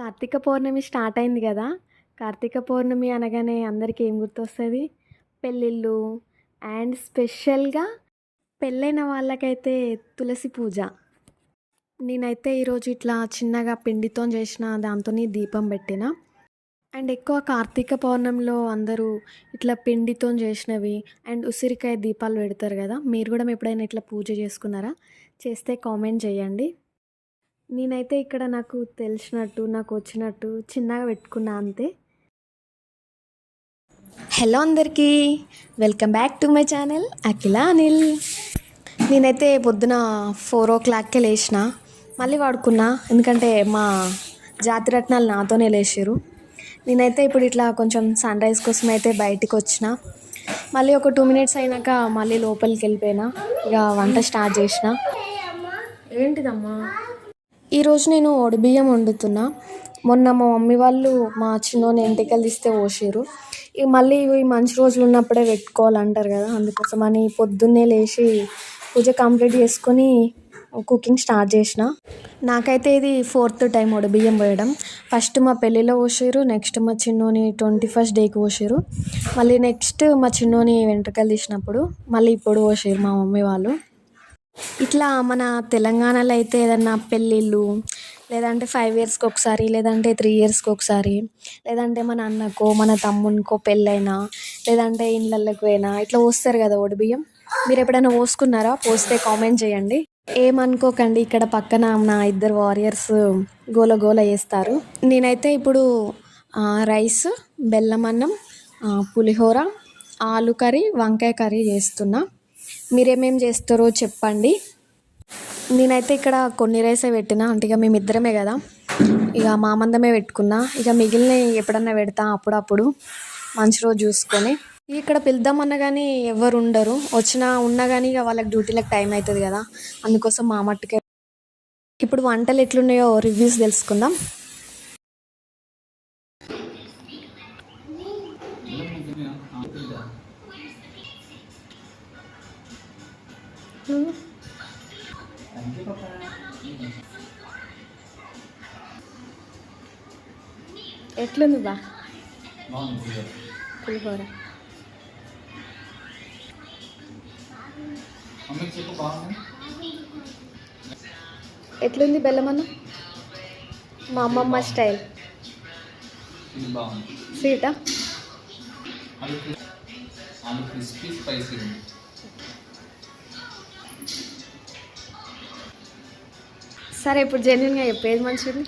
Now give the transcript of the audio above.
కార్తీక పౌర్ణమి start అయింది కదా. కార్తీక పౌర్ణమి అనగానే అందరికీ ఏం గుర్తొస్తుంది? పెళ్ళిళ్ళు అండ్ స్పెషల్గా పెళ్ళైన వాళ్ళకైతే తులసి పూజ. నేనైతే ఈరోజు ఇట్లా చిన్నగా పిండితో చేసిన దాంతో దీపం పెట్టిన. అండ్ ఎక్కువ కార్తీక పౌర్ణమిలో అందరూ ఇట్లా పిండితో చేసినవి అండ్ ఉసిరికాయ దీపాలు పెడతారు కదా. మీరు కూడా ఎప్పుడైనా ఇట్లా పూజ చేసుకున్నారా? చేస్తే కామెంట్ చేయండి. నేనైతే ఇక్కడ నాకు తెలిసినట్టు నాకు వచ్చినట్టు చిన్నగా పెట్టుకున్నా అంతే. హలో అందరికీ welcome back to my channel Akhila Anil. నేనైతే పొద్దున ఫోర్ ఓ క్లాక్కే లేచిన మళ్ళీ వాడుకున్నా ఎందుకంటే మా జాతి రత్నాలు నాతోనే లేచారు నేనైతే ఇప్పుడు ఇట్లా కొంచెం సన్ రైజ్ కోసం అయితే బయటికి వచ్చిన. మళ్ళీ ఒక టూ మినిట్స్ అయినాక మళ్ళీ లోపలికి వెళ్ళిపోయినా ఇక వంట స్టార్ట్ చేసిన. ఏంటిదమ్మా? ఈరోజు నేను బియ్యం వండుతున్నా. మొన్న మా మమ్మీ వాళ్ళు మా చిన్నోని ఎంటికలు తీస్తే పోసారు ఇక మళ్ళీ ఇవి మంచి రోజులు ఉన్నప్పుడే పెట్టుకోవాలంటారు కదా అందుకోసం అని పొద్దున్నే లేచి పూజ కంప్లీట్ చేసుకొని కుకింగ్ స్టార్ట్ చేసిన. నాకైతే ఇది ఫోర్త్ టైం బియ్యం పోయడం. ఫస్ట్ మా పెళ్ళిలో పోసారు నెక్స్ట్ మా చిన్నోని ట్వంటీ ఫస్ట్ డేకి పోసారు మళ్ళీ నెక్స్ట్ మా చిన్నోని వెంట్రుకలు తీసినప్పుడు మళ్ళీ ఇప్పుడు పోసారు మా మమ్మీ వాళ్ళు. ఇట్లా మన తెలంగాణలో అయితే ఏదన్నా పెళ్ళిళ్ళు లేదంటే ఫైవ్ ఇయర్స్కి ఒకసారి లేదంటే త్రీ ఇయర్స్కి ఒకసారి లేదంటే మన అన్నకో మన తమ్మునికో పెళ్ళైనా లేదంటే ఇళ్ళకి పోయినా ఇట్లా పోస్తారు కదా ఓడి బియ్యం? మీరు ఎప్పుడైనా పోసుకున్నారా? పోస్తే కామెంట్ చేయండి. ఏమనుకోకండి ఇక్కడ పక్కన నా ఇద్దరు వారియర్స్ గోల గోల చేస్తారు. నేనైతే ఇప్పుడు రైస్ బెల్లం అన్నం పులిహోర ఆలు కర్రీ వంకాయ కర్రీ చేస్తున్నా. మీరేమేం చేస్తారో చెప్పండి. నేనైతే ఇక్కడ కొన్ని రైసే పెట్టిన. అంటే ఇక మేమిద్దరమే కదా. ఇక మామందమే పెట్టుకున్నా. ఇక మిగిలిన ఎప్పుడన్నా పెడతా అప్పుడప్పుడు. మంచి రోజు చూసుకొని. ఇక్కడ పిలుద్దామన్నా కానీ ఎవరు ఉండరు. వచ్చినా ఉన్నా కానీ ఇక వాళ్ళకి డ్యూటీలకు టైం అవుతుంది కదా. అందుకోసం మా మట్టుకే. ఇప్పుడు వంటలు ఎట్లున్నాయో రివ్యూస్ తెలుసుకుందాం. ఎట్లుంది బా? పులిహోర. ఎట్లుంది బెల్లమన్న? మా అమ్మమ్మ స్టైల్. స్వీటా? క్రిస్పీ స్పైసీ సరే ఇప్పుడు జెన్యున్గా చెప్పు. ఏది మంచిది?